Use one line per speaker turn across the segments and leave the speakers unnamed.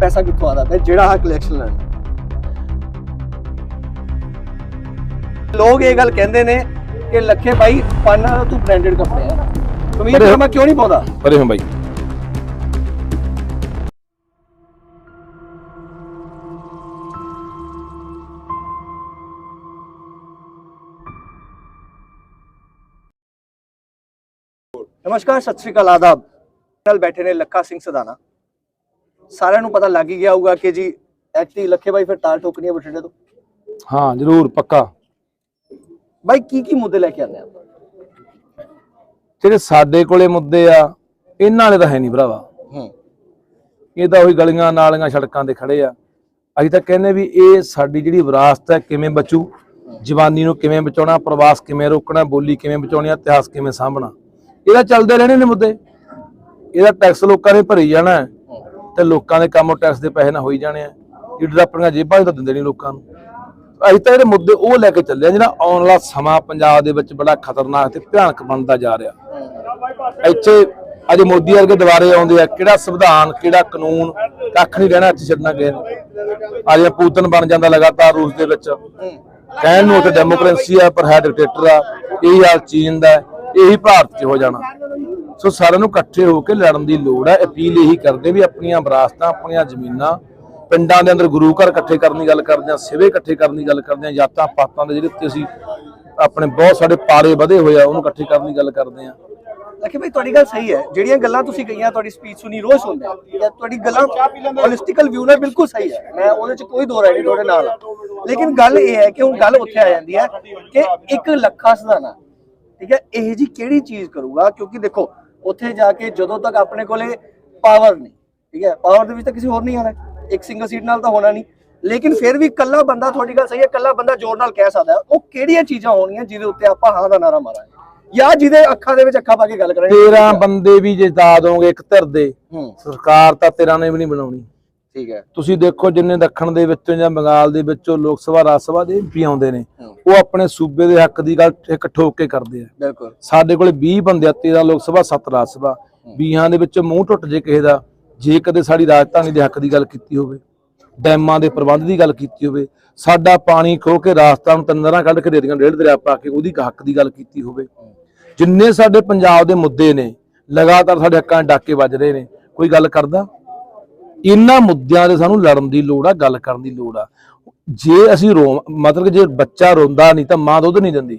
ਪੈਸਾ ਕਿੱਥੋਂ ਆਦਾ ਤੇ ਜਿਹੜਾ ਆ ਕਲੈਕਸ਼ਨ ਲੈਣਾ ਲੋਕ ਇਹ ਗੱਲ ਕਹਿੰਦੇ ਨੇ ਕਿ ਲੱਖੇ ਭਾਈ ਪਾਣਾ ਦਾ ਤੂੰ ਬ੍ਰਾਂਡਡ ਕੱਪੜੇ ਆ ਕਮੀਜ਼
ਅਰੇ-
ਮੈਂ ਕਿਉਂ ਨਹੀਂ ਪਾਉਂਦਾ
ਪਰੇ ਹਾਂ ਬਾਈ
ਨਮਸਕਾਰ ਸਤਿ ਸ੍ਰੀ ਅਕਾਲ ਆਦਾਬ ਨਾਲ ਬੈਠੇ ਨੇ ਲੱਖਾ ਸਿੰਘ ਸਦਾਨਾ ਸਾਰਿਆਂ ਨੂੰ ਪਤਾ ਲੱਗ ਹੀ ਗਿਆ ਹੋਊਗਾ ਕਿ ਜੀ ਐਕਚੁਅਲੀ ਲੱਖੇ ਭਾਈ ਫਿਰ ਤਾਲ ਠੋਕਣੀ ਹੈ ਬਠਿੰਡੇ ਤੋਂ।
ਹਾਂ ਜ਼ਰੂਰ ਪੱਕਾ।
ਭਾਈ ਕੀ ਕੀ ਮੁੱਦੇ ਲੈ ਕੇ ਆਉਂਦੇ ਆ?
ਜਿਹੜੇ ਸਾਡੇ ਕੋਲੇ ਮੁੱਦੇ ਆ ਇਹਨਾਂ ਵਾਲੇ ਤਾਂ ਹੈ ਨਹੀਂ ਭਰਾਵਾ।
ਹੂੰ।
ਇਹ ਤਾਂ ਉਹੀ ਗਲੀਆਂ ਨਾਲੀਆਂ ਸੜਕਾਂ ਤੇ ਖੜੇ ਆ। ਅਸੀਂ ਤਾਂ ਕਹਿੰਦੇ ਵੀ ਇਹ ਸਾਡੀ ਜਿਹੜੀ ਵਿਰਾਸਤ ਹੈ ਕਿਵੇਂ ਬਚੂ? ਜਵਾਨੀ ਨੂੰ ਕਿਵੇਂ ਬਚਾਉਣਾ? ਪ੍ਰਵਾਸ ਕਿਵੇਂ ਰੋਕਣਾ? ਬੋਲੀ ਕਿਵੇਂ ਬਚਾਉਣੀ? ਇਤਿਹਾਸ ਕਿਵੇਂ ਸਾਂਭਣਾ? ਇਹਦਾ ਚੱਲਦੇ ਰਹਿਣੇ ਨੇ ਮੁੱਦੇ। ਇਹਦਾ ਟੈਕਸ ਲੋਕਾਂ ਨੇ ਭਰੀ ਜਾਣਾ। ਤੇ ਲੋਕਾਂ ਦੇ ਕੰਮ ਟੈਕਸ ਦੇ ਪੈਸੇ ਨਾ ਹੋਈ ਜਾਣੇ ਆ। ਲੀਡਰ ਆਪਣੀਆਂ ਜੇਬਾਂ 'ਚ ਤਾਂ ਦਿੰਦੇ ਨਹੀਂ ਲੋਕਾਂ ਨੂੰ। ਅਸੀਂ ਤਾਂ ਜਿਹੜੇ ਮੁੱਦੇ ਉਹ ਲੈ ਕੇ ਚੱਲੇ ਆ ਜਿਹੜਾ ਆਉਣ ਵਾਲਾ ਸਮਾਂ ਪੰਜਾਬ ਦੇ ਵਿੱਚ ਬੜਾ ਖਤਰਨਾਕ ਤੇ ਭਿਆਨਕ ਬਣਦਾ ਜਾ ਰਿਹਾ। ਇੱਥੇ ਅੱਜ ਮੋਦੀ ਵਰਗੇ ਦੁਬਾਰੇ ਆਉਂਦੇ ਆ, ਕਿਹੜਾ ਸੰਵਿਧਾਨ, ਕਿਹੜਾ ਕਾਨੂੰਨ, ਕੱਖ ਨਹੀਂ ਰਹਿਣਾ ਇੱਥੇ ਛੱਡਣਾ ਗਏ ਅੱਜ ਇਹ ਪੂਤਨ ਬਣ ਜਾਂਦਾ ਲਗਾਤਾਰ ਰੂਸ ਦੇ ਵਿੱਚ। ਕਹਿਣ ਨੂੰ ਉੱਥੇ ਡੈਮੋਕ੍ਰੇਸੀ ਆ, ਪਰ ਹੈ ਡਿਕਟੇਟਰ ਆ, ਇਹੀ ਹਾਲ ਚੀਨ ਦਾ, ਇਹੀ ਭਾਰਤ 'ਚ ਹੋ ਜਾਣਾ। ਸੋ ਸਾਰਿਆਂ ਨੂੰ ਇਕੱਠੇ ਹੋ ਕੇ ਲੜਨ ਦੀ ਲੋੜ ਹੈ। ਅਪੀਲ ਇਹੀ ਕਰਦੇ ਵੀ ਆਪਣੀਆਂ ਵਿਰਾਸਤਾਂ, ਆਪਣੀਆਂ ਜ਼ਮੀਨਾਂ ਪਿੰਡਾਂ ਦੇ ਅੰਦਰ ਗੁਰੂ ਘਰ ਇਕੱਠੇ ਕਰਨ ਦੀ ਗੱਲ ਕਰਦੇ ਆ ਸਿਵੇ ਇਕੱਠੇ ਕਰਨ ਦੀ ਗੱਲ ਕਰਦੇ ਆ ਜਾਤਾਂ ਪਾਤਾਂ ਦੇ ਜਿਹੜੇ ਉੱਤੇ ਅਸੀਂ ਆਪਣੇ ਬਹੁਤ ਸਾਡੇ ਪਾਰੇ ਵਧੇ ਹੋਏ ਆ, ਉਹਨੂੰ ਇਕੱਠੇ ਕਰਨ ਦੀ ਗੱਲ ਕਰਦੇ ਆ
ਲੱਖੇ ਭਾਈ, ਤੁਹਾਡੀ ਗੱਲ ਸਹੀ ਹੈ। ਜਿਹੜੀਆਂ ਗੱਲਾਂ ਤੁਸੀਂ ਕਹੀਆਂ, ਤੁਹਾਡੀ ਸਪੀਚ ਸੁਣੀ, ਰੋਜ਼ ਸੁਣਦੇ ਹੈ। ਤੁਹਾਡੀ ਗੱਲਾਂ ਹੋਲਿਸਟਿਕਲ ਵਿਊ ਨਾਲ ਬਿਲਕੁਲ ਸਹੀ ਹੈ। ਮੈਂ ਉਹਦੇ ਚ ਕੋਈ ਦੋ ਰਾਏ ਨਹੀਂ, ਤੁਹਾਡੇ ਨਾਲ। ਲੇਕਿਨ ਗੱਲ ਇਹ ਹੈ ਕਿ ਹੁਣ ਗੱਲ ਉੱਥੇ ਆ ਜਾਂਦੀ ਹੈ ਕਿ ਇੱਕ ਲੱਖਾ ਸਦਾਨਾ ਠੀਕ ਹੈ, ਇਹ ਜੀ ਕਿਹੜੀ ਚੀਜ਼ ਕਰੂਗਾ? ਕਿਉਂਕਿ ਦੇਖੋ ਉੱਥੇ ਜਾ ਕੇ ਜਦੋਂ ਤੱਕ ਆਪਣੇ ਕੋਲੇ ਪਾਵਰ ਨਹੀਂ ਠੀਕ ਹੈ ਪਾਵਰ ਦੇ ਵਿੱਚ ਤਾਂ ਕਿਸੇ ਹੋਰ ਨਹੀਂ ਆਣਾ ਇੱਕ ਸਿੰਗਲ ਸੀਟ ਨਾਲ ਤਾਂ ਹੋਣਾ ਨਹੀਂ। ਲੇਕਿਨ ਫਿਰ ਵੀ ਕੱਲਾ ਬੰਦਾ ਤੁਹਾਡੀ ਗੱਲ ਸਹੀ ਹੈ ਕੱਲਾ ਬੰਦਾ ਜ਼ੋਰ ਨਾਲ ਕਹਿ ਸਕਦਾ। ਉਹ ਕਿਹੜੀਆਂ ਚੀਜ਼ਾਂ ਹੋਣੀਆਂ ਜਿਹਦੇ ਉੱਤੇ ਆਪਾਂ ਹਾਂ ਦਾ ਨਾਰਾ ਮਾਰਾਂਗੇ? ਜਾਂ ਜਿਹਦੇ ਅੱਖਾਂ ਦੇ ਵਿੱਚ ਅੱਖਾਂ ਪਾ ਕੇ ਗੱਲ ਕਰਾਂਗੇ?
13 ਬੰਦੇ ਵੀ ਜੇ ਦਾਦ ਦੋਗੇ ਇੱਕ ਧਿਰ ਦੇ ਸਰਕਾਰ ਤਾਂ 13 ਨੇ ਵੀ ਨਹੀਂ ਬਣਾਉਣੀ।
ਠੀਕ ਹੈ।
ਤੁਸੀਂ ਦੇਖੋ ਜਿੰਨੇ ਦੱਖਣ ਦੇ ਵਿੱਚੋਂ ਜਾਂ ਬੰਗਾਲ ਦੇ ਵਿੱਚੋਂ ਲੋਕ ਸਭਾ ਰਾਜ ਸਭਾ ਦੇ ਐਮਪੀ ਆਉਂਦੇ ਨੇ। ਉਹ ਆਪਣੇ ਸੂਬੇ ਦੇ ਹੱਕ ਦੀ ਗੱਲ ਇੱਕ ਠੋਕ ਕੇ ਕਰਦੇ ਆ।
ਬਿਲਕੁਲ।
ਸਾਡੇ ਕੋਲੇ 20 ਬੰਦੇ ਆ 13 ਲੋਕ ਸਭਾ 7 ਰਾਜ ਸਭਾ। 20 ਦੇ ਵਿੱਚੋਂ ਮੂੰਹ ਟੁੱਟ ਜੇ ਕਿਸੇ ਦਾ ਜੇ ਕਦੇ ਸਾਡੀ ਰਾਜਧਾਨੀ ਦੇ ਹੱਕ ਦੀ ਗੱਲ ਕੀਤੀ ਹੋਵੇ ਡੈਮਾਂ ਦੇ ਪ੍ਰਬੰਧ ਦੀ ਗੱਲ ਕੀਤੀ ਹੋਵੇ ਸਾਡਾ ਪਾਣੀ ਖੋ ਕੇ ਰਾਸਤਾ ਨੂੰ ਤੰਦਰਾਂ ਕੱਢ ਕੇ ਦੇਦੀਆਂ ਡੇਢ ਦਰਿਆ ਪਾ ਕੇ ਉਹਦੀ ਹੱਕ ਦੀ ਗੱਲ ਕੀਤੀ ਹੋਵੇ। ਜਿੰਨੇ ਸਾਡੇ ਪੰਜਾਬ ਦੇ ਮੁੱਦੇ ਨੇ ਲਗਾਤਾਰ ਸਾਡੇ ਹੱਕਾਂ 'ਚ ਡਾਕੇ ਵੱਜ ਰਹੇ ਨੇ ਕੋਈ ਗੱਲ ਕਰਦਾ? ਇਹਨਾਂ ਮੁੱਦਿਆਂ ਦੇ ਸਾਨੂੰ ਲੜਨ ਦੀ ਲੋੜ ਆ ਗੱਲ ਕਰਨ ਦੀ ਲੋੜ ਆ। ਜੇ ਅਸੀਂ ਰੋ ਮਤਲਬ ਜੇ ਬੱਚਾ ਰੋਂਦਾ ਨਹੀਂ ਤਾਂ ਮਾਂ ਦੁੱਧ ਨਹੀਂ ਦਿੰਦੀ।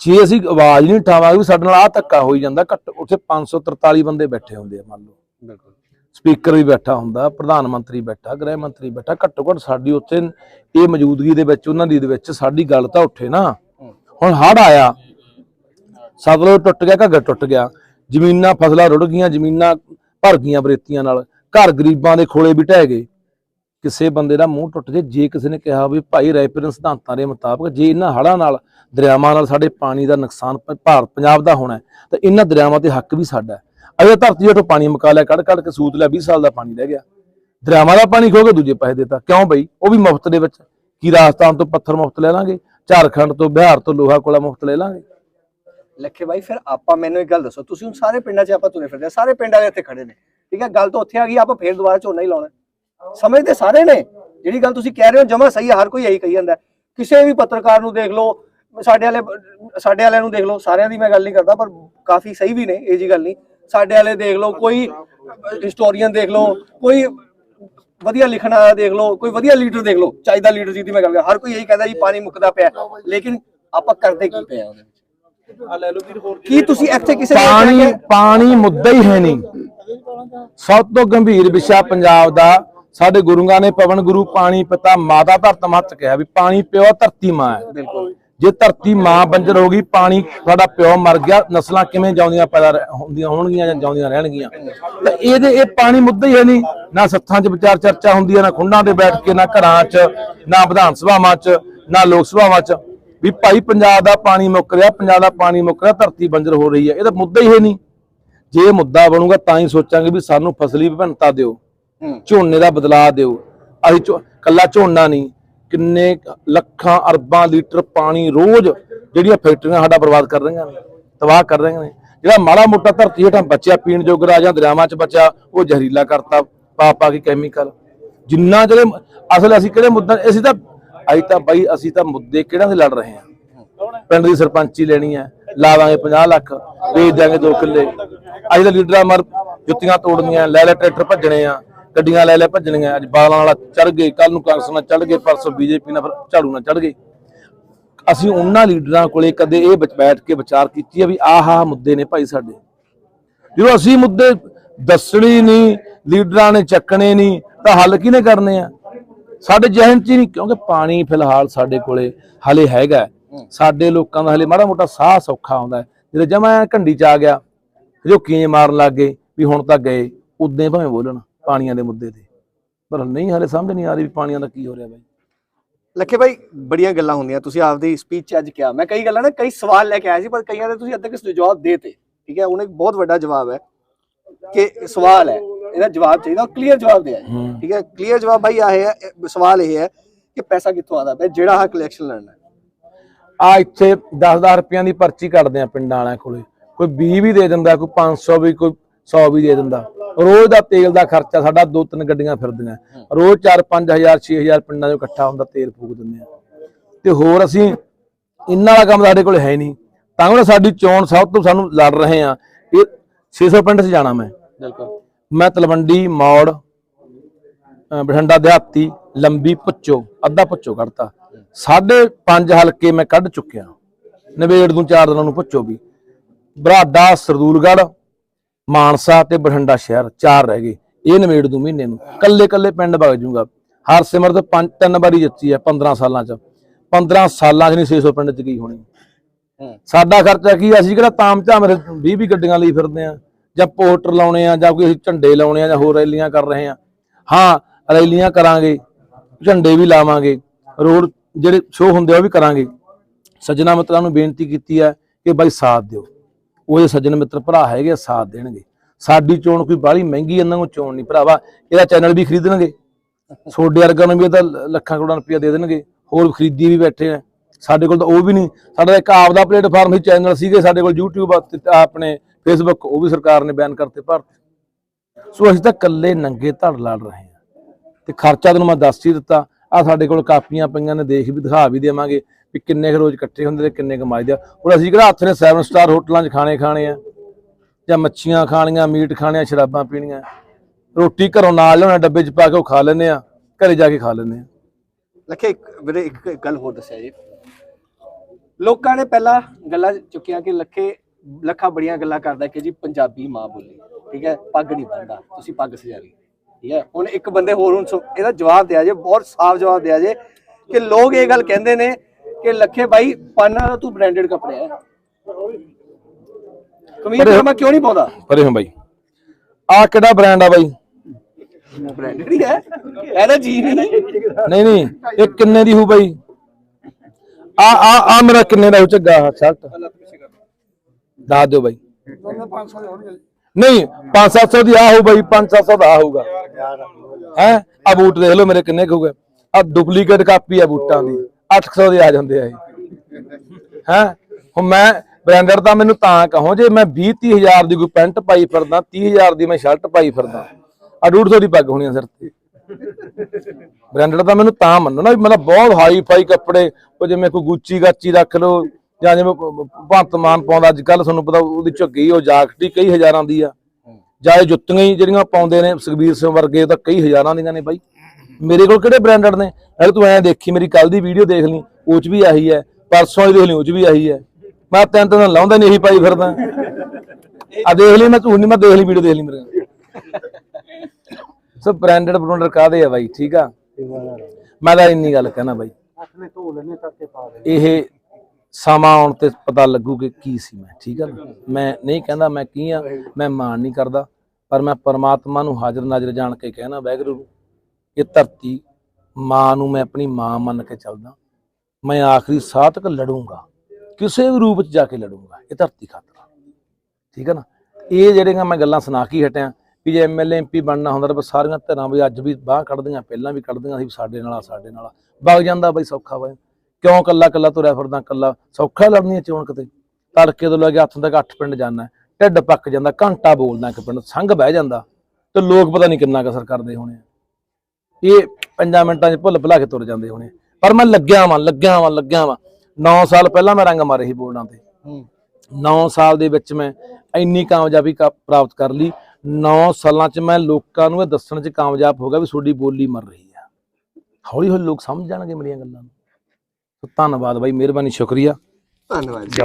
ਜੇ ਅਸੀਂ ਆਵਾਜ਼ ਨਹੀਂ ਉਠਾਵਾਂਗੇ ਵੀ ਸਾਡੇ ਨਾਲ ਆਹ ਧੱਕਾ ਹੋਈ ਜਾਂਦਾ ਘੱਟ ਉੱਥੇ 543 ਬੰਦੇ ਬੈਠੇ ਹੁੰਦੇ ਆ ਮੰਨ ਲਓ।
ਬਿਲਕੁਲ।
ਸਪੀਕਰ ਵੀ ਬੈਠਾ ਹੁੰਦਾ ਪ੍ਰਧਾਨ ਮੰਤਰੀ ਬੈਠਾ ਗ੍ਰਹਿ ਮੰਤਰੀ ਬੈਠਾ ਘੱਟੋ ਘੱਟ ਸਾਡੀ ਉੱਥੇ ਇਹ ਮੌਜੂਦਗੀ ਦੇ ਵਿੱਚ ਉਹਨਾਂ ਦੀ ਦੇ ਵਿੱਚ ਸਾਡੀ ਗੱਲ ਤਾਂ ਉੱਠੇ ਨਾ। ਹੁਣ ਹੜ ਆਇਆ ਸਤਲੁਜ ਟੁੱਟ ਗਿਆ ਘੱਗਰ ਟੁੱਟ ਗਿਆ ਜ਼ਮੀਨਾਂ ਫਸਲਾਂ ਰੁੜ ਗਈਆਂ ਜ਼ਮੀਨਾਂ ਭਰ ਗਈਆਂ ਬਰੇਤੀਆਂ ਨਾਲ। ਘਰ ਗਰੀਬਾਂ ਦੇ ਖੋਲੇ ਵੀ ਢਹਿ ਗਏ। ਕਿਸੇ ਬੰਦੇ ਦਾ ਮੂੰਹ ਟੁੱਟ ਜੇ ਜੇ ਕਿਸੇ ਨੇ ਕਿਹਾ ਵੀ ਭਾਈ ਰੈਪਰਨ ਸਿਧਾਂਤਾਂ ਦੇ ਮੁਤਾਬਕ ਜੇ ਇਹਨਾਂ ਹੜ੍ਹਾਂ ਨਾਲ, ਦਰਿਆਵਾਂ ਨਾਲ ਸਾਡੇ ਪਾਣੀ ਦਾ ਨੁਕਸਾਨ ਭਾਰਤ ਪੰਜਾਬ ਦਾ ਹੋਣਾ ਤਾਂ ਇਹਨਾਂ ਦਰਿਆਵਾਂ ਤੇ ਹੱਕ ਵੀ ਸਾਡਾ ਅਜੇ ਧਰਤੀ ਹੇਠੋਂ ਪਾਣੀ ਮੁਕਾ ਲਿਆ ਕੱਢ ਕੱਢ ਕੇ ਸੂਤ ਲਿਆ 20 ਸਾਲ ਦਾ ਪਾਣੀ ਰਹਿ ਗਿਆ। ਦਰਿਆਵਾਂ ਦਾ ਪਾਣੀ ਖੋ ਕੇ ਦੂਜੇ ਪੈਸੇ ਦੇਤਾ। ਕਿਉਂ ਬਈ? ਉਹ ਵੀ ਮੁਫਤ ਦੇ ਵਿੱਚ। ਕੀ ਰਾਜਸਥਾਨ ਤੋਂ ਪੱਥਰ ਮੁਫਤ ਲੈ ਲਾਂਗੇ? ਝਾਰਖੰਡ ਤੋਂ, ਬਿਹਾਰ ਤੋਂ ਲੋਹਾ ਕੋਲਾ ਮੁਫਤ ਲੈ ਲਾਂਗੇ?
ਲੱਖੇ ਬਾਈ, ਫਿਰ ਆਪਾਂ ਮੈਨੂੰ ਇੱਕ ਗੱਲ ਦੱਸੋ, ਤੁਸੀਂ ਹੁਣ ਸਾਰੇ ਪਿੰਡਾਂ 'ਚ ਆਪਾਂ ਤੁਰੇ ਫਿਰਦੇ ਸਾਰੇ ਪਿੰਡ ਵਾਲੇ ਇੱਥੇ ਖੜੇ ਨੇ। ਠੀਕ ਹੈ ਗੱਲ ਤਾਂ ਉੱਥੇ ਆ ਗਈ ਆਪਾਂ ਫੇਰ ਦੁਬਾਰਾ ਝੋਨਾ ਹੀ ਲਾਉਣਾ। ਸਮਝਦੇ ਸਾਰੇ ਨੇ? ਜਿਹੜੀ ਗੱਲ ਤੁਸੀਂ ਕਹਿ ਰਹੇ ਹੋ ਜਮਾ ਸਹੀ ਹੈ ਹਰ ਕੋਈ ਇਹੀ ਕਹੀ ਜਾਂਦਾ। ਕਿਸੇ ਵੀ ਪੱਤਰਕਾਰ ਨੂੰ ਦੇਖ ਲਓ ਸਾਡੇ ਵਾਲੇ ਸਾਡੇ ਵਾਲਿਆਂ ਨੂੰ ਦੇਖ ਲਓ ਸਾਰਿਆਂ ਦੀ ਮੈਂ ਗੱਲ ਨਹੀਂ ਕਰਦਾ ਪਰ ਕਾਫੀ ਸਹੀ ਵੀ ਨੇ ਇਹ ਜੀ ਗੱਲ ਨਹੀਂ। ਸਾਡੇ ਵਾਲੇ ਦੇਖ ਲਓ ਕੋਈ ਹਿਸਟੋਰੀਅਨ ਦੇਖ ਲਓ ਕੋਈ ਵਧੀਆ ਲਿਖਣ ਵਾਲਾ ਦੇਖ ਲਓ ਕੋਈ ਵਧੀਆ ਲੀਡਰ ਦੇਖ ਲਓ ਚਾਹੀਦਾ ਲੀਡਰ ਜੀ ਦੀ ਮੈਂ ਗੱਲ ਕਰ ਹਰ ਕੋਈ ਇਹੀ ਕਹਿੰਦਾ ਜੀ ਪਾਣੀ ਮੁੱਕਦਾ ਪਿਆ। ਲੇਕਿਨ ਆਪਾਂ ਕਰਦੇ ਕੀ ਪਏ ਆ ਉਹਦੇ ਵਿੱਚ? ਕੀ ਤੁਸੀਂ ਇੱਥੇ ਕਿਸੇ
ਪਾਣੀ ਪਾਣੀ ਮੁੱਦਾ ਹੀ ਹੈ ਨਹੀਂ। ਸਭ ਤੋਂ ਗੰਭੀਰ ਵਿਸ਼ਾ ਪੰਜਾਬ ਦਾ ਸਾਡੇ ਗੁਰੂਆਂ ਨੇ ਪਵਨ ਗੁਰੂ ਪਾਣੀ ਪਿਤਾ ਮਾਤਾ ਧਰਤ ਮਹਤ ਕਿਹਾ ਵੀ ਪਾਣੀ ਪਿਓ ਧਰਤੀ ਮਾਂ ਹੈ।
ਬਿਲਕੁਲ।
ਜੇ ਧਰਤੀ ਮਾਂ ਬੰਜਰ ਹੋ ਗਈ ਪਾਣੀ ਸਾਡਾ ਪਿਓ ਮਰ ਗਿਆ ਨਸਲਾਂ ਕਿਵੇਂ ਜਾਉਂਦੀਆਂ ਪੈਦਾ ਹੁੰਦੀਆਂ ਹੋਣਗੀਆਂ ਜਾਂ ਜਾਉਂਦੀਆਂ ਰਹਿਣਗੀਆਂ? ਤਾਂ ਇਹਦੇ ਇਹ ਪਾਣੀ ਮੁੱਦਾ ਹੀ ਹੈ ਨਹੀਂ। ਨਾ ਸੱਥਾਂ 'ਚ ਵਿਚਾਰ ਚਰਚਾ ਹੁੰਦੀ ਹੈ ਨਾ ਖੁੰਡਾਂ ਤੇ ਬੈਠ ਕੇ ਨਾ ਘਰਾਂ 'ਚ ਨਾ ਵਿਧਾਨ ਸਭਾਵਾਂ 'ਚ ਨਾ ਲੋਕ ਸਭਾਵਾਂ 'ਚ। ਵੀ ਭਾਈ ਪੰਜਾਬ ਦਾ ਪਾਣੀ ਮੁੱਕ ਰਿਹਾ ਪੰਜਾਬ ਦਾ ਪਾਣੀ ਮੁੱਕ ਰਿਹਾ ਧਰਤੀ ਬੰਜਰ ਹੋ ਰਹੀ ਹੈ। ਇਹ ਤਾਂ ਮੁੱਦਾ ਹੀ ਹੈ ਨਹੀਂ। ਜੇ ਇਹ ਮੁੱਦਾ ਬਣੂਗਾ ਤਾਂ ਹੀ ਸੋਚਾਂਗੇ ਵੀ ਸਾਨੂੰ ਫਸਲੀ ਵਿਭਿੰਨਤਾ ਦਿਓ ਝੋਨੇ ਦਾ ਬਦਲਾਅ ਦਿਓ। ਅਸੀਂ ਕੱਲਾ ਝੋਨਾ ਨਹੀਂ ਕਿੰਨੇ ਲੱਖਾਂ ਅਰਬਾਂ ਲੀਟਰ ਪਾਣੀ ਰੋਜ਼ ਜਿਹੜੀਆਂ ਫੈਕਟਰੀਆਂ ਸਾਡਾ ਬਰਬਾਦ ਕਰ ਰਹੀਆਂ ਨੇ ਤਬਾਹ ਕਰ ਰਹੀਆਂ ਨੇ। ਜਿਹੜਾ ਮਾੜਾ ਮੋਟਾ ਧਰਤੀ ਹੇਠਾਂ ਬਚਿਆ ਪੀਣ ਜੋਗਰਾ ਜਾਂ ਦਰਿਆਵਾਂ 'ਚ ਬਚਿਆ ਉਹ ਜ਼ਹਿਰੀਲਾ ਕਰਤਾ ਪਾ ਪਾ ਕੇ ਕੈਮੀਕਲ ਜਿੰਨਾ ਜਿਹੜੇ ਅਸਲ ਅਸੀਂ ਕਿਹੜੇ ਮੁੱਦਾ ਅਸੀਂ ਤਾਂ ਅਸੀਂ ਤਾਂ ਬਾਈ ਅਸੀਂ ਤਾਂ ਮੁੱਦੇ ਕਿਹੜਾਂ ਦੇ ਲੜ ਰਹੇ ਹਾਂ? ਪਿੰਡ ਦੀ ਸਰਪੰਚੀ ਲੈਣੀ ਹੈ ਲਾਵਾਂਗੇ 50 ਲੱਖ ਵੇਚ ਦਿਆਂਗੇ 2 ਕਿੱਲੇ। ਅੱਜ ਤਾਂ ਲੀਡਰਾਂ ਮਰ ਜੁੱਤੀਆਂ ਤੋੜਨੀਆਂ ਲੈ ਲੈ ਟਰੈਕਟਰ ਭੱਜਣੇ ਆ ਗੱਡੀਆਂ ਲੈ ਲੈ ਭੱਜਣੀਆਂ ਅੱਜ ਬਾਲਾਂ ਵਾਲਾ ਚੜ ਗਏ ਕੱਲ ਨੂੰ ਕਾਂਗਰਸ ਨਾਲ ਚੜ ਗਏ ਪਰਸੋਂ ਬੀਜੇਪੀ ਨਾਲ ਫਿਰ ਝਾੜੂ ਨਾਲ ਚੜ ਗਏ ਅਸੀਂ ਉਹਨਾਂ ਲੀਡਰਾਂ ਕੋਲੇ ਕਦੇ ਇਹ ਬੈਠ ਕੇ ਵਿਚਾਰ ਕੀਤੀ ਆ ਵੀ ਆਹ ਮੁੱਦੇ ਨੇ ਭਾਈ ਸਾਡੇ ਜਦੋਂ ਅਸੀਂ ਮੁੱਦੇ ਦੱਸਣੇ ਨਹੀਂ ਲੀਡਰਾਂ ਨੇ ਚੱਕਣੇ ਨਹੀਂ ਤਾਂ ਹੱਲ ਕਿਹਨੇ ਕਰਨੇ ਆ ਸਾਡੇ ਜਹਨ ਚ ਹੀ ਨਹੀਂ ਕਿਉਂਕਿ ਪਾਣੀ ਫਿਲਹਾਲ ਸਾਡੇ ਕੋਲੇ ਹਲੇ ਹੈਗਾ। ਸਾਡੇ ਲੋਕਾਂ ਦਾ ਹਲੇ ਮਾੜਾ ਮੋਟਾ ਸਾਹ ਸੌਖਾ ਆਉਂਦਾ। ਜਦੋਂ ਜਮਾ ਘੰਡੀ ਚ ਆ ਗਿਆ ਝੋਕੀਆਂ ਮਾਰਨ ਲੱਗ ਗਏ ਵੀ ਹੁਣ ਤਾਂ ਗਏ ਉਦੋਂ ਭਾਵੇਂ ਬੋਲਣ ਪਾਣੀਆਂ ਦੇ ਮੁੱਦੇ ਤੇ। ਪਰ ਨਹੀਂ ਹਲੇ ਸਮਝ ਨਹੀਂ ਆ ਰਹੀ ਵੀ ਪਾਣੀਆਂ ਦਾ ਕੀ ਹੋ ਰਿਹਾ ਬਾਈ।
ਲੱਖੇ ਭਾਈ ਬੜੀਆਂ ਗੱਲਾਂ ਹੁੰਦੀਆਂ ਤੁਸੀਂ ਆਪਦੀ ਸਪੀਚ 'ਚ ਅੱਜ ਕਿਹਾ। ਮੈਂ ਕਈ ਗੱਲਾਂ ਨਾ ਕਈ ਸਵਾਲ ਲੈ ਕੇ ਆਇਆ ਸੀ ਪਰ ਕਈਆਂ ਦੇ ਤੁਸੀਂ ਅੱਧੇ ਕਿਸ ਜਵਾਬ ਦੇਤੇ ਠੀਕ ਹੈ ਉਹਨੇ ਬਹੁਤ ਵੱਡਾ ਜਵਾਬ ਹੈ ਕਿ ਸਵਾਲ ਹੈ। ਇਹਦਾ ਜਵਾਬ ਚਾਹੀਦਾ ਕਲੀਅਰ ਜਵਾਬ ਦਿਆ ਜੀ ਠੀਕ ਹੈ ਕਲੀਅਰ ਜਵਾਬ ਭਾਈ ਆਹ ਹੈ ਸਵਾਲ ਇਹ ਹੈ ਕਿ ਪੈਸਾ ਕਿੱਥੋਂ ਆਦਾ ਹੈ ਜਿਹੜਾ ਹਾਂ ਕਲੈਕਸ਼ਨ ਲੈਣਾ ਹੈ।
ਆ ਇੱਥੇ 10-10 ਰੁਪਈਆਂ ਦੀ ਪਰਚੀ ਕੱਢਦੇ ਆ ਪਿੰਡਾਂ ਵਾਲਿਆਂ ਕੋਲੇ। ਕੋਈ 20 ਵੀ ਦੇ ਦਿੰਦਾ ਕੋਈ 500 ਵੀ ਕੋਈ 100 ਵੀ ਦੇ ਦਿੰਦਾ। ਰੋਜ਼ ਦਾ ਤੇਲ ਦਾ ਖਰਚਾ ਸਾਡਾ ਦੋ ਤਿੰਨ ਗੱਡੀਆਂ ਫਿਰਦੀਆਂ। ਰੋਜ਼ 4-5000 6000 ਪਿੰਡਾਂ 'ਚੋਂ ਇਕੱਠਾ ਹੁੰਦਾ ਤੇਲ ਫੂਕ ਦਿੰਦੇ ਆ। ਤੇ ਹੋਰ ਅਸੀਂ ਇੰਨਾ ਵਾਲਾ ਕੰਮ ਸਾਡੇ ਕੋਲ ਹੈ ਨਹੀਂ। ਤਾਂ ਉਹ ਸਾਡੀ ਚੋਣ ਸਭ ਤੋਂ ਸਾਨੂੰ ਲੜ ਰਹੇ ਆ। ਇਹ 600 ਪਿੰਡ 'ਚ ਜਾਣਾ ਮੈਂ।
ਬਿਲਕੁਲ।
ਮੈਂ ਤਲਵੰਡੀ ਮੌੜ ਬਠਿੰਡਾ ਦਿਹਾਤੀ ਲੰਬੀ ਪੁੱਚੋ ਅੱਧਾ ਪੁੱਚੋ ਕੱਢਤਾ। ਸਾਢੇ ਪੰਜ ਹਲਕੇ ਮੈਂ ਕੱਢ ਚੁੱਕਿਆ। ਨਵੇੜ ਨੂੰ ਚਾਰ ਦਿਨਾਂ ਨੂੰ ਪੁੱਚੋ ਵੀ। ਬਰਾਡਾ ਸਰਦੂਲਗੜ੍ਹ ਮਾਨਸਾ ਤੇ ਬਠਿੰਡਾ ਸ਼ਹਿਰ ਚਾਰ ਰਹਿ ਗਏ। ਇਹ ਨਵੇੜ ਦੂ ਮਹੀਨੇ ਨੂੰ। ਕੱਲੇ ਕੱਲੇ ਪਿੰਡ ਵਗ ਜੂਗਾ ਹਰ ਸਿਮਰਤ ਪੰਜ ਤਿੰਨ ਵਾਰੀ ਜਿੱਤੀ ਹੈ 15 ਸਾਲਾਂ ਚ। 15 ਸਾਲਾਂ ਚ ਨਹੀਂ 600 ਪਿੰਡ ਚ ਗਈ ਹੋਣੀ। ਸਾਡਾ ਖਰਚਾ ਕੀ ਆ? ਅਸੀਂ ਕਿਹੜਾ ਤਾਮ ਝਾਮ 20 20 ਗੱਡੀਆਂ ਲਈ ਫਿਰਦੇ ਆ ਜਾਂ ਪੋਸਟਰ ਲਾਉਣੇ ਆ ਜਾਂ ਕੋਈ ਅਸੀਂ ਝੰਡੇ ਲਾਉਣੇ ਆ ਜਾਂ ਹੋਰ ਰੈਲੀਆਂ ਕਰ ਰਹੇ ਆ। ਹਾਂ ਰੈਲੀਆਂ ਕਰਾਂਗੇ ਝੰਡੇ ਵੀ ਲਾਵਾਂਗੇ ਰੋਡ ਜਿਹੜੇ ਸ਼ੋਅ ਹੁੰਦੇ ਆ ਉਹ ਵੀ ਕਰਾਂਗੇ। ਸੱਜਣਾ ਮਿੱਤਰਾਂ ਨੂੰ ਬੇਨਤੀ ਕੀਤੀ ਹੈ ਕਿ ਬਾਈ ਸਾਥ ਦਿਓ। ਉਹਦੇ ਸੱਜਣ ਮਿੱਤਰ ਭਰਾ ਹੈਗੇ ਆ, ਸਾਥ ਦੇਣਗੇ। ਸਾਡੀ ਚੋਣ ਕੋਈ ਬਾਹਲੀ ਮਹਿੰਗੀ ਇਹਨਾਂ ਨੂੰ ਚੋਣ ਨਹੀਂ ਭਰਾਵਾ। ਇਹਦਾ ਚੈਨਲ ਵੀ ਖਰੀਦਣਗੇ। ਛੋਡੇ ਵਰਗਾਂ ਨੂੰ ਵੀ ਇਹ ਤਾਂ ਲੱਖਾਂ ਕਰੋੜਾਂ ਰੁਪਇਆ ਦੇ ਦੇਣਗੇ। ਹੋਰ ਖਰੀਦੀ ਵੀ ਬੈਠੇ ਆ। ਸਾਡੇ ਕੋਲ ਤਾਂ ਉਹ ਵੀ ਨਹੀਂ। ਸਾਡਾ ਇੱਕ ਆਪਦਾ ਪਲੇਟਫਾਰਮ ਹੀ ਚੈਨਲ ਸੀਗੇ ਸਾਡੇ ਕੋਲ YouTube ਆ ਆਪਣੇ Facebook ਉਹ ਵੀ ਸਰਕਾਰ ਨੇ ਬੈਨ ਕਰਤੇ ਭਾਰਤ ਸੋ ਅਸੀਂ ਤਾਂ ਇਕੱਲੇ ਨੰਗੇ ਧੜ ਲੜ ਰਹੇ ਹਾਂ ਤੇ ਖਰਚਾ ਤੁਹਾਨੂੰ ਮੈਂ ਦੱਸ ਹੀ ਦਿੱਤਾ। ਆ ਸਾਡੇ ਕੋਲ ਕਾਪੀਆਂ ਪਈਆਂ ਨੇ ਦੇਖ ਵੀ ਦਿਖਾ ਵੀ ਦੇਵਾਂਗੇ। ਵੀ ਕਿੰਨੇ ਕੁ ਰੋਜ਼ ਇਕੱਠੇ ਹੁੰਦੇ ਤੇ ਕਿੰਨੇ ਕਮਾਈਦੇ ਆ। ਹੁਣ ਅਸੀਂ ਕਿਹੜਾ ਹੱਥ ਨੇ 7 ਸਟਾਰ ਹੋਟਲਾਂ 'ਚ ਖਾਣੇ ਖਾਣੇ ਆ, ਜਾਂ ਮੱਛੀਆਂ ਖਾਣੀਆਂ, ਮੀਟ ਖਾਣੀਆਂ, ਸ਼ਰਾਬਾਂ ਪੀਣੀਆਂ। ਰੋਟੀ ਘਰੋਂ ਨਾਲ ਲਿਆਉਣਾ, ਡੱਬੇ 'ਚ ਪਾ ਕੇ ਉਹ ਖਾ ਲੈਂਦੇ ਆ, ਘਰੇ ਜਾ ਕੇ ਖਾ ਲੈਂਦੇ ਆ।
ਲੱਖੇ ਵੀਰੇ, ਇੱਕ ਗੱਲ ਹੋਰ ਦੱਸਿਆ ਜੀ। ਲੋਕਾਂ ਨੇ ਪਹਿਲਾਂ ਗੱਲਾਂ ਚੁੱਕੀਆਂ ਕਿ ਲੱਖੇ, ਲੱਖਾਂ ਬੜੀਆਂ ਗੱਲਾਂ ਕਰਦਾ ਕਿ ਜੀ ਪੰਜਾਬੀ ਮਾਂ ਬੋਲੀ, ਠੀਕ ਹੈ, ਪੱਗ ਨਹੀਂ ਬੰਦਾ ਤੁਸੀਂ ਪੱਗ ਸਜਾ ਲਈ ਠੀਕ ਹੈ। ਹੁਣ ਇੱਕ ਬੰਦੇ ਹੋਰ ਹੁਣ ਇਹਦਾ ਜਵਾਬ ਦਿਆ ਜੇ, ਬਹੁਤ ਸਾਫ਼ ਜਵਾਬ ਦਿਆ ਜੇ ਕਿ ਲੋਕ ਇਹ ਗੱਲ ਕਹਿੰਦੇ ਨੇ ਕਿ ਲੱਖੇ ਭਾਈ ਪਾਨਾ ਦਾ ਤੂੰ ਬ੍ਰਾਂਡਡ ਕੱਪੜੇ ਹੈ ਕਮੀਜ਼ ਪਜਾਮਾ ਕਿਉਂ ਨਹੀਂ ਪਾਉਂਦਾ?
ਪਰੇ ਹਾਂ ਬਾਈ। ਆ ਕਿਹੜਾ ਬ੍ਰਾਂਡ ਆ ਬਾਈ?
ਬ੍ਰਾਂਡਡ ਹੀ ਹੈ। ਇਹਦਾ ਜੀ ਨਹੀਂ।
ਨਹੀਂ ਨਹੀਂ ਇਹ ਕਿੰਨੇ ਦੀ ਹੋਊ ਬਾਈ? ਆ ਆ ਆ ਮੇਰਾ ਕਿੰਨੇ ਦਾ ਹੋ ਝੱਗਾ ਸ਼ਰਟ ਦੱਸ ਦਿਓ ਬਾਈ। ਨਹੀਂ 5-700 ਦੀ ਆ ਹੋਊ ਬਾਈ 5-700 ਦਾ ਹੋਊਗਾ। ਹੈ? ਆ ਬੂਟ ਦੇਖ ਲਓ ਮੇਰੇ ਕਿੰਨੇ ਕੁ ਹੋ ਗਏ ਆ ਡੁਪਲੀਕੇਟ ਕਾਪੀ ਆ ਬੂਟਾਂ ਦੀ। 800 ਦੇ ਆ ਜਾਂਦੇ ਆ ਇਹ। ਹੈ? ਹੁਣ ਮੈਂ ਬ੍ਰਾਂਡਰ ਦਾ ਮੈਨੂੰ ਤਾਂ ਕਹੋ ਜੇ ਮੈਂ 20 30 ਹਜ਼ਾਰ ਦੀ ਕੋਈ ਪੈਂਟ ਪਾਈ ਫਿਰਦਾ 30 ਹਜ਼ਾਰ ਦੀ ਮੈਂ ਸ਼ਰਟ ਪਾਈ ਫਿਰਦਾ ਆ 150 ਦੀ ਪੱਗ ਹੋਣੀ ਆ ਸਿਰ ਤੇ। ਬ੍ਰਾਂਡਡ ਤਾਂ ਮੈਨੂੰ ਤਾਂ ਮੰਨੋ ਨਾ ਮਤਲਬ ਬਹੁਤ ਹਾਈ ਫਾਈ ਕੱਪੜੇ ਉਹ ਜਿਵੇਂ ਕੋਈ ਗੁੱਚੀ ਗਾਚੀ ਰੱਖ ਲਓ ਜਾਂ ਜਿਵੇਂ ਭੰਤ ਮਾਨ ਪਾਉਂਦਾ ਅੱਜ ਕੱਲ ਤੁਹਾਨੂੰ ਪਤਾ ਉਹਦੀ ਝੱਗੀ ਉਹ ਜਾਕਟੀ ਕਈ ਹਜ਼ਾਰਾਂ ਦੀ ਆ। ਜਾਂ ਇਹ ਜੁੱਤੀਆਂ ਹੀ ਜਿਹੜੀਆਂ ਪਾਉਂਦੇ ਨੇ ਸੁਖਬੀਰ ਸਿੰਘ ਵਰਗੇ ਤਾਂ ਕਈ ਹਜ਼ਾਰਾਂ ਦੀਆਂ ਨੇ ਬਾਈ। ਮੇਰੇ ਕੋਲ ਕਿਹੜੇ ਬ੍ਰਾਂਡਡ ਨੇ? ਅਗਰ ਤੂੰ ਐਂ ਦੇਖੀ, ਮੇਰੀ ਕੱਲ ਦੀ ਵੀਡੀਓ ਦੇਖ ਲਈ, ਉਹ ਚ ਵੀ ਆਹੀ ਹੈ, ਪਰਸੋਂ ਵਾਲੀ ਦੇਖ ਲਈ, ਉਹ ਚ ਵੀ ਆਹੀ ਹੈ। ਮੈਂ ਤਿੰਨ ਤਿੰਨ ਲਾਉਂਦਾ ਨਹੀਂ ਇਹੀ ਪਾਈ ਫਿਰਦਾ। ਆ ਦੇਖ ਲਈ, ਮੈਂ ਝੂਠ ਨਹੀਂ ਮੈਂ ਦੇਖ ਲਈ ਵੀਡੀਓ ਦੇਖ ਲਈ ਮੇਰੇ। ਸੋ ਬ੍ਰਾਂਡਡ ਬ੍ਰਾਂਡਰ ਕਾਦੇ ਆ ਬਾਈ, ਠੀਕ ਆ? ਮੈਂ ਤਾਂ ਇੰਨੀ ਗੱਲ ਕਹਿਣਾ ਬਾਈ। ਇਹ ਸਮਾਂ ਆਉਣ ਤੇ ਪਤਾ ਲੱਗੂ ਕਿ ਕੀ ਸੀ ਮੈਂ, ਠੀਕ ਆ ਮੈਂ ਨਹੀਂ ਕਹਿੰਦਾ ਮੈਂ ਕੀ ਆ, ਮੈਂ ਮਾਣ ਨਹੀਂ ਕਰਦਾ, ਪਰ ਮੈਂ ਪਰਮਾਤਮਾ ਨੂੰ ਹਾਜ਼ਰ ਨਾਜ਼ਰ ਜਾਣ ਕੇ ਕਹਿਣਾ ਵੈਗਰੂ ਇਹ ਧਰਤੀ ਮਾਂ ਨੂੰ ਮੈਂ ਆਪਣੀ ਮਾਂ ਮੰਨ ਕੇ ਚੱਲਦਾ। ਮੈਂ ਆਖਰੀ ਸਾਹ ਤੱਕ ਲੜੂੰਗਾ। ਕਿਸੇ ਵੀ ਰੂਪ ਚ ਜਾ ਕੇ ਲੜੂੰਗਾ। ਇਹ ਧਰਤੀ ਖਾਤਰ ਠੀਕ ਹੈ ਨਾ? ਇਹ ਜਿਹੜੀਆਂ ਮੈਂ ਗੱਲਾਂ ਸੁਣਾ ਕੇ ਹਟਿਆ ਵੀ ਜੇ ਐਮਐਲਏ ਐਮਪੀ ਬਣਨਾ ਹੁੰਦਾ ਤਾਂ ਬਸ ਸਾਰੀਆਂ ਧਿਰਾਂ ਵੀ ਅੱਜ ਵੀ ਬਾਹ ਕੱਢਦੀਆਂ, ਪਹਿਲਾਂ ਵੀ ਕੱਢਦੀਆਂ ਸੀ ਵੀ ਸਾਡੇ ਨਾਲ ਆ, ਸਾਡੇ ਨਾਲ ਆ। ਵਗ ਜਾਂਦਾ ਬਈ ਸੌਖਾ ਵਾ। ਕਿਉਂ ਕੱਲਾ ਕੱਲਾ ਤੁਰਿਆ ਫਿਰਦਾ, ਕੱਲਾ ਸੌਖਾ ਲੜਨੀ ਚੋਣ ਕਿਤੇ? ਤੜਕੇ ਤੋਂ ਲੈ ਕੇ ਹੱਥ ਤੱਕ ਅੱਠ ਪਿੰਡ ਜਾਣਾ, ਢਿੱਡ ਪੱਕ ਜਾਂਦਾ, ਘੰਟਾ ਬੋਲਦਾ ਇੱਕ ਪਿੰਡ ਸੰਗ ਬਹਿ ਜਾਂਦਾ। ਤੇ ਲੋਕ ਪਤਾ ਨਹੀਂ ਕਿੰਨਾ ਕਸਰ ਕਰਦੇ ਹੋਣੇ ਇਹ ਪੰਜਾਂ ਮਿੰਟਾਂ 'ਚ ਭੁੱਲ ਭੁਲਾ ਕੇ ਤੁਰ ਜਾਂਦੇ ਹੋਣੇ। ਪਰ ਮੈਂ ਲੱਗਿਆ ਵਾਂ ਲੱਗਿਆ ਵਾਂ ਲੱਗਿਆ ਵਾਂ। 9 ਸਾਲ ਪਹਿਲਾਂ ਮੈਂ ਰੰਗ ਮਾਰੇ ਸੀ ਬੋਰਡਾਂ ਤੇ।
ਹੂੰ।
9 ਸਾਲ ਦੇ ਵਿੱਚ ਮੈਂ ਇੰਨੀ ਕਾਮਯਾਬੀ ਪ੍ਰਾਪਤ ਕਰ ਲਈ। 9 ਸਾਲਾਂ 'ਚ ਮੈਂ ਲੋਕਾਂ ਨੂੰ ਇਹ ਦੱਸਣ 'ਚ ਕਾਮਯਾਬ ਹੋ ਗਿਆ ਵੀ ਤੁਹਾਡੀ ਬੋਲੀ ਮਰ ਰਹੀ ਆ। ਹੌਲੀ ਹੌਲੀ ਲੋਕ ਸਮਝ ਜਾਣਗੇ ਮੇਰੀਆਂ ਗੱਲਾਂ ਨੂੰ। ਧੰਨਵਾਦ ਬਾਈ ਮਿਹਰਬਾਨੀ ਸ਼ੁਕਰੀਆ।
ਧੰਨਵਾਦ ਜੀ।